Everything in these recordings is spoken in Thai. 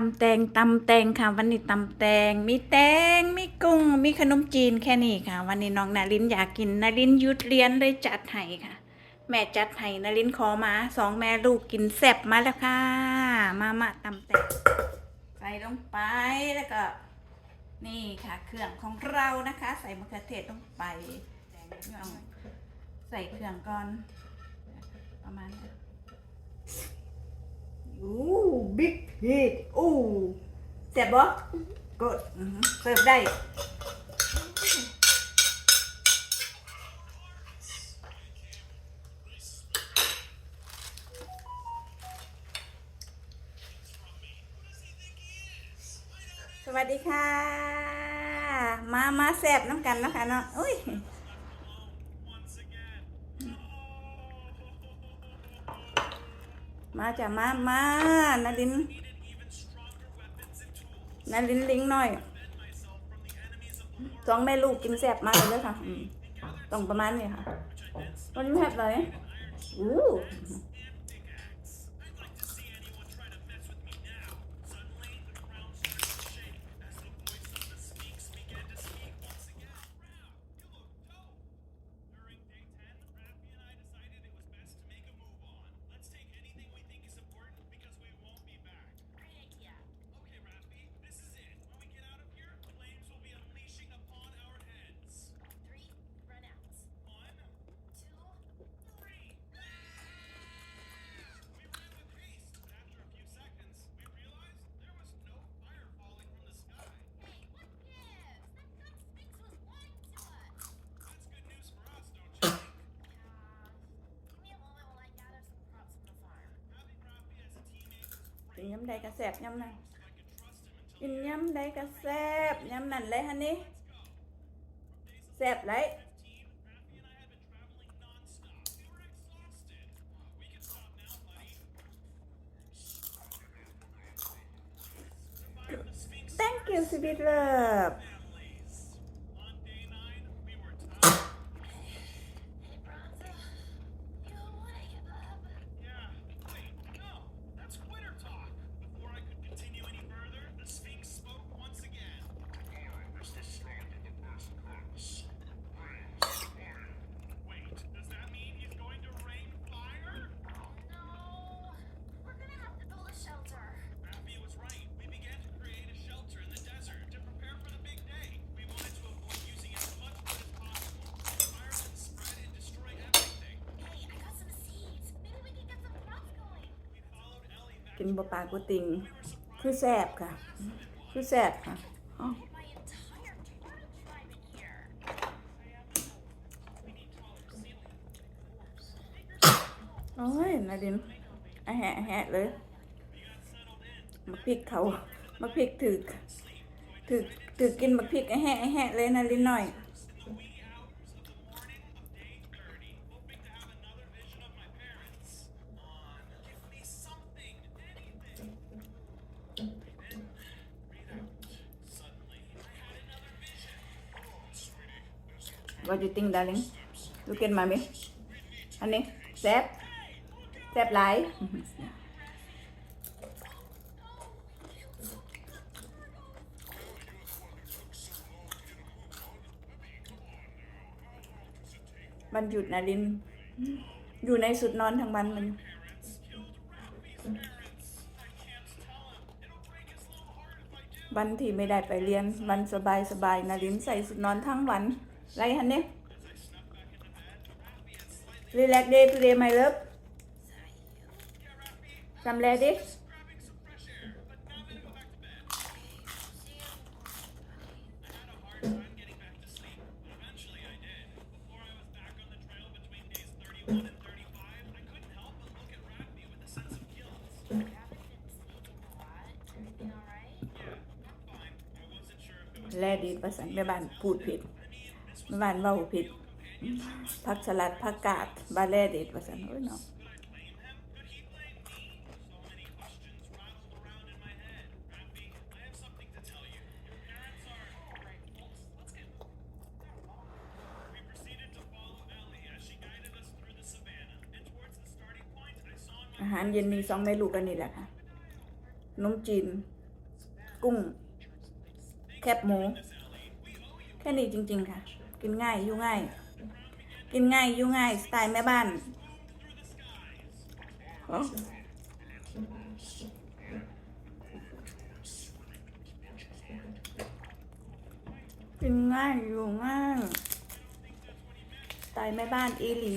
ตำแตงตำแตงค่ะ วันนี้ตำแตง มีแตง มีกุ้ง มีขนมจีนแค่นี้ค่ะ วันนี้น้องนารินอยากกินนารินยุดเรียนเลยจัดให้ค่ะ แม่จัดให้นารินขอมาสองแม่ลูกกินแซ่บมาแล้วค่ะ มามาตำแตงใส่ลงไปแล้วก็ นี่ค่ะ เครื่องของเรานะคะ ใส่มะเขือเทศลงไปแตงใส่เครื่องก่อน ประมาณนี้ อู้บิ๊กฮิตอู้เสียบบ่กดเสิร์ฟได้สวัสดีค่ะ มา มาแซบน้ำกันแล้วค่ะเนาะ อุ้ย มาจ้ะมามานาลินนาลินลิงหน่อยสองแม่ลูกกินแซ่บมากเลยค่ะอืมต้องประมาณนี้ค่ะวันนี้แซ่บเลยอู้ กินย้ำใดก็แสบย้ำนั่นกินย้ำใดก็แสบย้ำนั่นเลยฮะนี่แสบเลย Thank you sweet love กินบะปลากุติงคือแซ่บค่ะ คือแซ่บค่ะโอ้ยนาดินอะแหะอแหะเลย มาพริกเขามาพริกถือถือถือกินมาพริกอะแหะอะแหะเลยนาดินหน่อย What do you think darling Look at mommy อันนี้แซ่บแซ่บหลาย วันหยุดนาริน อยู่ในสุดนอนทั้งวันมัน วันที่ไม่ได้ไปเรียน วันสบายสบายนารินใส่สุดนอนทั้งวัน ไรฮันเนี่ย Relax day today my love Some ready Time getting back to sleep, but eventually I did. Before I was back on the trail between days 31 and 35, I couldn't help but look at Rafi with a sense of guilt. You haven't been sleeping a lot. Everything alright? Yeah, I'm fine. I wasn't sure if it was แลดีภาษาแม่บ้านพูดผิด บ้านเว้าผิดผักสลัดผักกาดบาแล่เด็ดว่าซั่น้ยเนาะอาหารเย็นมีสองเมนูกันนี่แหละค่ะนมจีน กุ้ง แคบหมู แค่นี้จริง ๆ ค่ะ กินง่ายอยู่ง่าย กินง่ายอยู่ง่ายสไตล์แม่บ้านอ๋อกินง่ายอยู่ง่ายสไตล์แม่บ้านอีหลี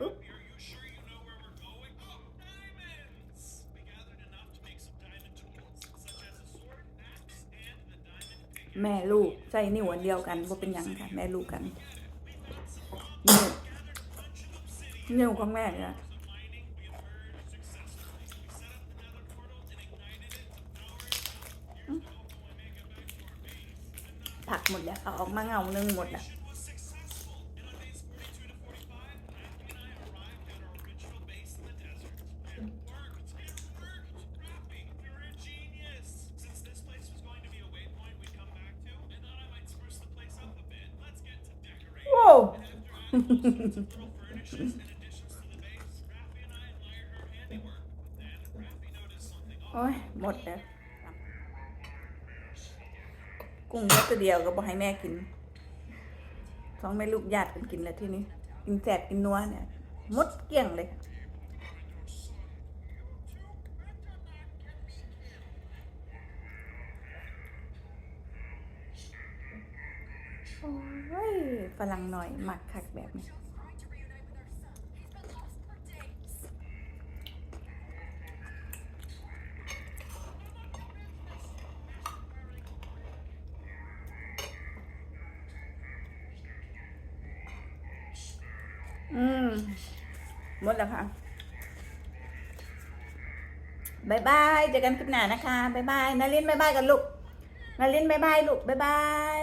Oop. Are you sure you know where we're going? Oh, diamonds! We gathered enough to make some diamond tools, such as a sword, axe, and the diamond pick. แม่ลูกใส่นิ้วอันเดียวกันว่าเป็นยังค่ะ แม่ลูกกันนิ้วนิ้วของแม่เนี่ย ผักหมดแล้วเอาออกมาเงาหนึงหมดแล้ว Mission was successful. And on days 42 to 45, Rappy and I arrived at our original base in the desert. It worked! It worked! Rappy, you're a genius! Since this place was going to be a waypoint we'd come back to, I thought I might spruce the place up a bit. Let's get to decorating. Whoa! And after adding all sorts of little furnishes and additions to the base, Rappy and I admired her handiwork. Then Rappy noticed something โอ้ odd. ยหมดแล้ว กุ้งเม็ดตัวเดียวก็บอกให้แม่กินสองแม่ลูกญาติกันกินแล้วที่นี้กินแสบกินนัวเนี่ยมดเกลี้ยงเลยโอ้ยฝรั่งหน่อยหมักคักแบบนี้ อืมหมดแล้วค่ะบายบายเจอกันคลิปหน้านะคะบายบายนารินบายบายกันลูกนารินบายบายลูกบายบาย